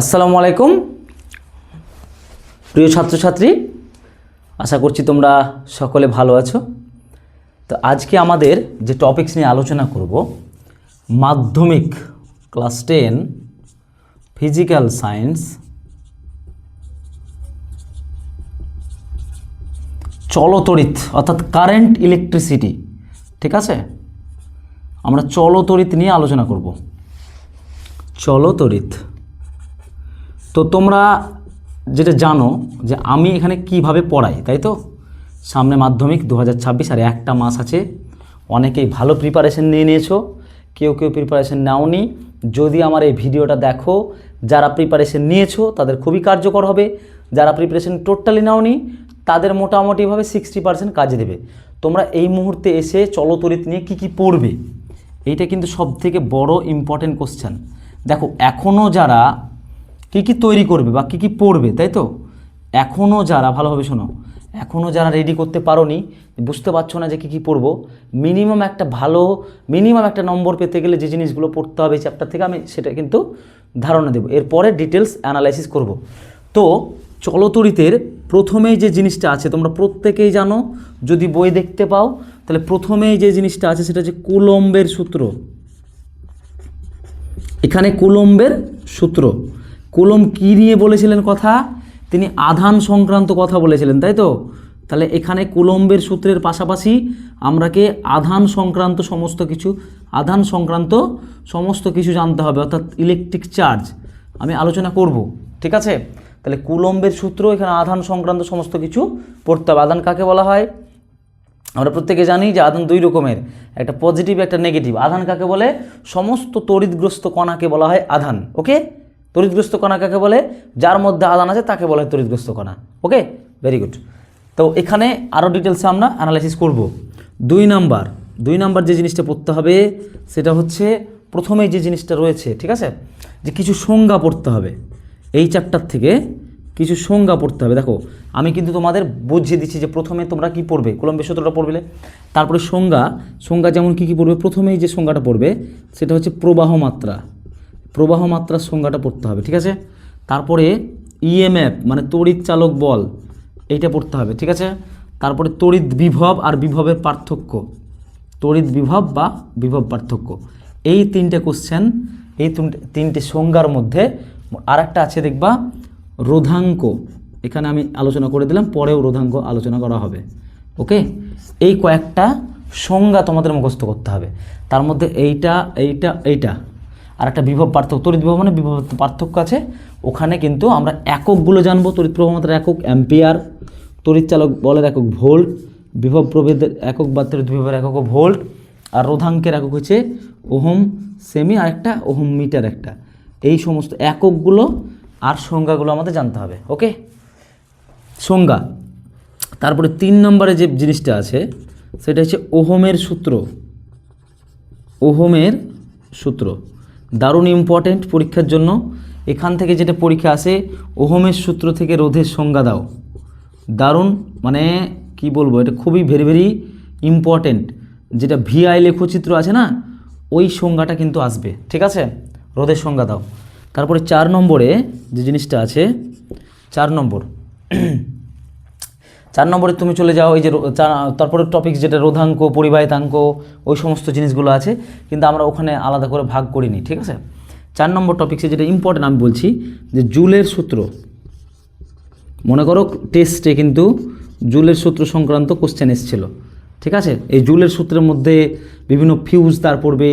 আসসালামু আলাইকুম। প্রিয় ছাত্রছাত্রী, আশা করছি তোমরা সকলে ভালো আছো। তো আজকে আমাদের যে টপিকস নিয়ে আলোচনা করব, মাধ্যমিক ক্লাস টেন ফিজিক্যাল সায়েন্স চলতড়িৎ অর্থাৎ কারেন্ট ইলেকট্রিসিটি ঠিক আছে? আমরা চলতড়িৎ নিয়ে আলোচনা করব। চলতড়িৎ তো তোমরা যেটা জানো যে আমি এখানে কীভাবে পড়াই, তাই তো? সামনে মাধ্যমিক দু হাজার ছাব্বিশ আর একটা মাস আছে। অনেকেই ভালো প্রিপারেশন নিয়ে নিয়েছো, কেউ কেউ প্রিপারেশন নাওনি। যদি আমার এই ভিডিওটা দেখো, যারা প্রিপারেশন নিয়েছো, তাদের খুবই কার্যকর হবে। যারা প্রিপারেশন টোটালি নাওনি, তাদের মোটামুটিভাবে সিক্সটি পার্সেন্ট কাজে দেবে। তোমরা এই মুহূর্তে এসে চলতরিত নিয়ে কি কি পড়বে, এইটা কিন্তু সবথেকে বড় ইম্পর্টেন্ট কোশ্চেন দেখো এখনও যারা কী কী তৈরি করবে বা কী কী পড়বে, তাই তো? এখনও যারা, ভালোভাবে শোনো এখনও যারা রেডি করতে পারো নি বুঝতে পারছ না যে কী কী পড়ব মিনিমাম একটা ভালো মিনিমাম একটা নম্বর পেতে গেলে যে জিনিসগুলো পড়তে হবে চ্যাপ্টার থেকে আমি সেটা কিন্তু ধারণা দেবো। এরপরে ডিটেলস অ্যানালাইসিস করব। তো চলতরিতের প্রথমেই যে জিনিসটা আছে, তোমরা প্রত্যেকেই জানো, যদি বই দেখতে পাও, তাহলে প্রথমেই যে জিনিসটা আছে সেটা হচ্ছে কুলম্বের সূত্র। এখানে কুলম্বের সূত্র। কুলম কী নিয়ে বলেছিলেন কথা? তিনি আধান সংক্রান্ত কথা বলেছিলেন, তাই তো? তাহলে এখানে কুলম্বের সূত্রের পাশাপাশি আমরাকে আধান সংক্রান্ত সমস্ত কিছু, আধান সংক্রান্ত সমস্ত কিছু জানতে হবে, অর্থাৎ ইলেকট্রিক চার্জ আমি আলোচনা করব, ঠিক আছে? তাহলে কুলম্বের সূত্র, এখানে আধান সংক্রান্ত সমস্ত কিছু পড়তে হবে। আধান কাকে বলা হয়? আমরা প্রত্যেকে জানি যে আধান দুই রকমের, একটা পজিটিভ একটা নেগেটিভ আধান কাকে বলে? সমস্ত তড়িৎগ্রস্ত কণাকে বলা হয় আধান ওকে তড়িৎগ্রস্ত কণা কাকে বলে? যার মধ্যে আধান আছে তাকে বলে তড়িৎগ্রস্ত কণা। ওকে ভেরি গুড তো এখানে আরও ডিটেলসে আমরা অ্যানালাইসিস করব। দুই নাম্বার। দুই নাম্বার যে জিনিসটা পড়তে হবে, সেটা হচ্ছে প্রথমেই যে জিনিসটা রয়েছে, ঠিক আছে? যে কিছু সংজ্ঞা পড়তে হবে। এই চ্যাপ্টার থেকে কিছু সংজ্ঞা পড়তে হবে। দেখো, আমি কিন্তু তোমাদের বুঝিয়ে দিচ্ছি যে প্রথমে তোমরা কি পড়বে। কলম্বে সূত্রটা পড়বে। তারপরে সংজ্ঞা। সংজ্ঞা যেমন কি কি পড়বে? প্রথমেই যে সংজ্ঞাটা পড়বে, সেটা হচ্ছে প্রবাহ মাত্রা। প্রবাহ মাত্রার সংজ্ঞাটা পড়তে হবে, ঠিক আছে? তারপরে ইএমএফ মানে তড়িৎ চালক বল, এইটা পড়তে হবে, ঠিক আছে? তারপরে তড়িৎ বিভব আর বিভবের পার্থক্য। তড়িৎ বিভব বা বিভব পার্থক্য। এই তিনটে কোশ্চেন এই তিনটে সংজ্ঞার মধ্যে আর আছে, দেখবা, রোধাঙ্ক। এখানে আমি আলোচনা করে দিলাম, পরেও রোধাঙ্ক আলোচনা করা হবে ওকে এই কয়েকটা সংজ্ঞা তোমাদের মুখস্থ করতে হবে। তার মধ্যে এইটা এইটা এইটা। আর একটা বিভব পার্থক্য, তড়িৎ বিভব মানে বিভব পার্থক্য আছে। ওখানে কিন্তু আমরা এককগুলো জানব, তড়িৎ প্রবাহ মাত্রার একক অ্যাম্পিয়ার, তড়িৎ চালক বলের একক ভোল্ট, বিভব প্রভেদের একক বা তড়িৎ বিভবের একক ভোল্ট, আর রোধাঙ্কের একক হচ্ছে ওহম সেমি আর একটা ওহম মিটার একটা। এই সমস্ত এককগুলো আর সংজ্ঞাগুলো আমাদের জানতে হবে ওকে সংজ্ঞা, তারপরে তিন নম্বরে যে জিনিসটা আছে, সেটা হচ্ছে ওহমের সূত্র ওহমের সূত্র। দারুণ ইম্পর্ট্যান্ট পরীক্ষার জন্য। এখান থেকে যেটা পরীক্ষা আসে, ওহমের সূত্র থেকে রোধের সংজ্ঞা দাও। দারুণ মানে কি বলব, এটা খুবই ভেরি ভেরি ইম্পর্ট্যান্ট যেটা ভিআই লেখচিত্র আছে না, ওই সংজ্ঞাটা কিন্তু আসবে, ঠিক আছে? রোধের সংজ্ঞা দাও। তারপরে চার নম্বরে যে জিনিসটা আছে, চার নম্বর। চার নম্বরে তুমি চলে যাও, এই যে তারপরে টপিক যেটা রোধাঙ্ক, পরিবাহিতাঙ্ক, ওই সমস্ত জিনিসগুলো আছে, কিন্তু আমরা ওখানে আলাদা করে ভাগ করিনি, ঠিক আছে? চার নম্বর টপিক্সে যেটা ইম্পর্টেন্ট আমি বলছি, যে জুলের সূত্র। মনে করো টেস্টে কিন্তু জুলের সূত্র সংক্রান্ত কোশ্চেন এসেছিল, ঠিক আছে? এই জুলের সূত্রের মধ্যে বিভিন্ন ফিউজ তার পড়বে,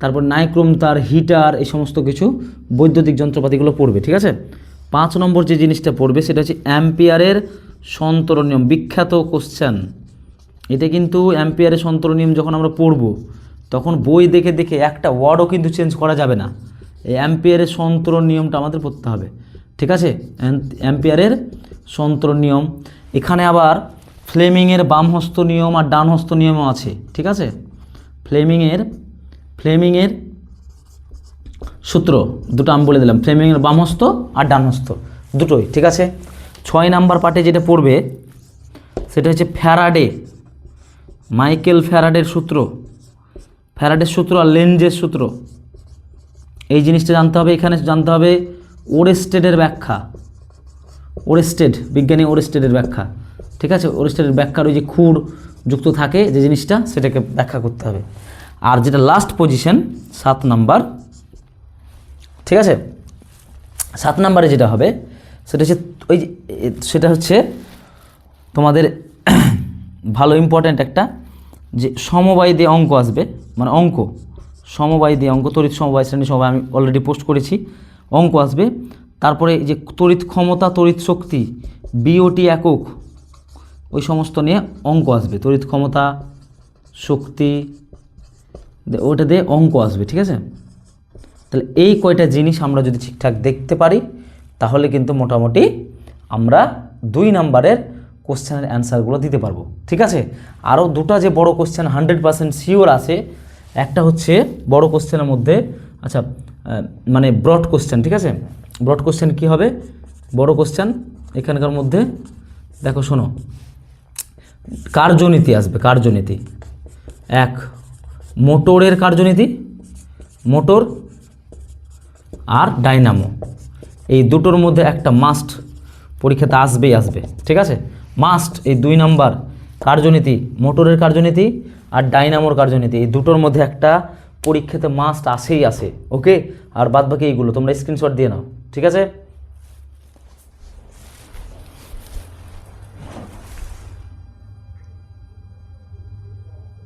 তারপর নাইক্রোম তার হিটার এই সমস্ত কিছু বৈদ্যুতিক যন্ত্রপাতিগুলো পড়বে, ঠিক আছে? পাঁচ নম্বর যে জিনিসটা পড়বে, সেটা হচ্ছে অ্যাম্পিয়ারের সন্তরণ নিয়ম বিখ্যাত কোশ্চেন এটা কিন্তু অ্যাম্পিয়ারের সন্তরণ নিয়ম যখন আমরা পড়ব, তখন বই দেখে দেখে একটা ওয়ার্ডও কিন্তু চেঞ্জ করা যাবে না। এই অ্যাম্পিয়ারের সন্তরণ নিয়মটা আমাদের পড়তে হবে। ঠিক আছে? অ্যাম্পিয়ারের সন্তরণ নিয়ম এখানে আবার ফ্লেমিংয়ের বামহস্ত নিয়ম আর ডানহস্ত নিয়মও আছে। ঠিক আছে? ফ্লেমিংয়ের ফ্লেমিংয়ের সূত্র, দুটো আমি বলে দিলাম। ফ্লেমিংয়ের বামহস্ত আর ডানহস্ত। দুটোই, ঠিক আছে? ছয় নাম্বার পার্টে যেটা পড়বে, সেটা হচ্ছে ফ্যারাডে, মাইকেল ফ্যারাডের সূত্র। ফ্যারাডের সূত্র আর লেন্জের সূত্র। এই জিনিসটা জানতে হবে, এখানে জানতে হবে ওরেস্টেডের ব্যাখ্যা। ওরেস্টেড, বিজ্ঞানী ওরেস্টেডের ব্যাখ্যা। ঠিক আছে? ওরেস্টেডের ব্যাখ্যার ওই যে খুর যুক্ত থাকে যে জিনিসটা, সেটাকে ব্যাখ্যা করতে হবে। আর যেটা লাস্ট পজিশন সাত নাম্বার। ঠিক আছে? সাত নাম্বারে যেটা হবে সেটা হচ্ছে, ওই সেটা হচ্ছে তোমাদের ভালো ইম্পর্ট্যান্ট একটা যে সমবায় দিয়ে অঙ্ক আসবে। মানে অঙ্ক, সমবায় দিয়ে অঙ্ক, তড়িৎ সমবায়, শ্রেণি সমবায় আমি অলরেডি পোস্ট করেছি। অঙ্ক আসবে। তারপরে যে তড়িৎ ক্ষমতা, তড়িৎ শক্তি বিওটি একক, ওই সমস্ত নিয়ে অঙ্ক আসবে। তড়িৎ ক্ষমতা, শক্তি ওটা দিয়ে অঙ্ক আসবে, ঠিক আছে? তাহলে এই কয়টা জিনিস আমরা যদি ঠিকঠাক দেখতে পারি তাহলে কিন্তু মোটামুটি আমরা দুই নাম্বারের কোশ্চেনের অ্যান্সারগুলো দিতে পারব। ঠিক আছে? আরও দুটো যে বড় কোশ্চেন হান্ড্রেড পার্সেন্ট শিওর আছে, একটা হচ্ছে বড় কোশ্চেনের মধ্যে আচ্ছা মানে ব্রড কোশ্চেন, ঠিক আছে? ব্রড কোশ্চেন কি হবে? বড় কোশ্চেন এখানকার মধ্যে, দেখো শোনো কার্যনীতি আসবে? কার্যনীতি এক, মোটরের কার্যনীতি মোটর আর ডাইনামো। এই দুটোর মধ্যে একটা মাস্ট পরীক্ষাতে আসবেই আসবে, ঠিক আছে? মাস্ট এই দুই নাম্বার কার্যনীতি, মোটরের কার্যনীতি আর ডাইনামোর কার্যনীতি, এই দুটোর মধ্যে একটা পরীক্ষাতে মাস্ট আসেই আসে ওকে আর বাদ বাকি এইগুলো, তোমরা স্ক্রিনশট দিয়ে নাও, ঠিক আছে?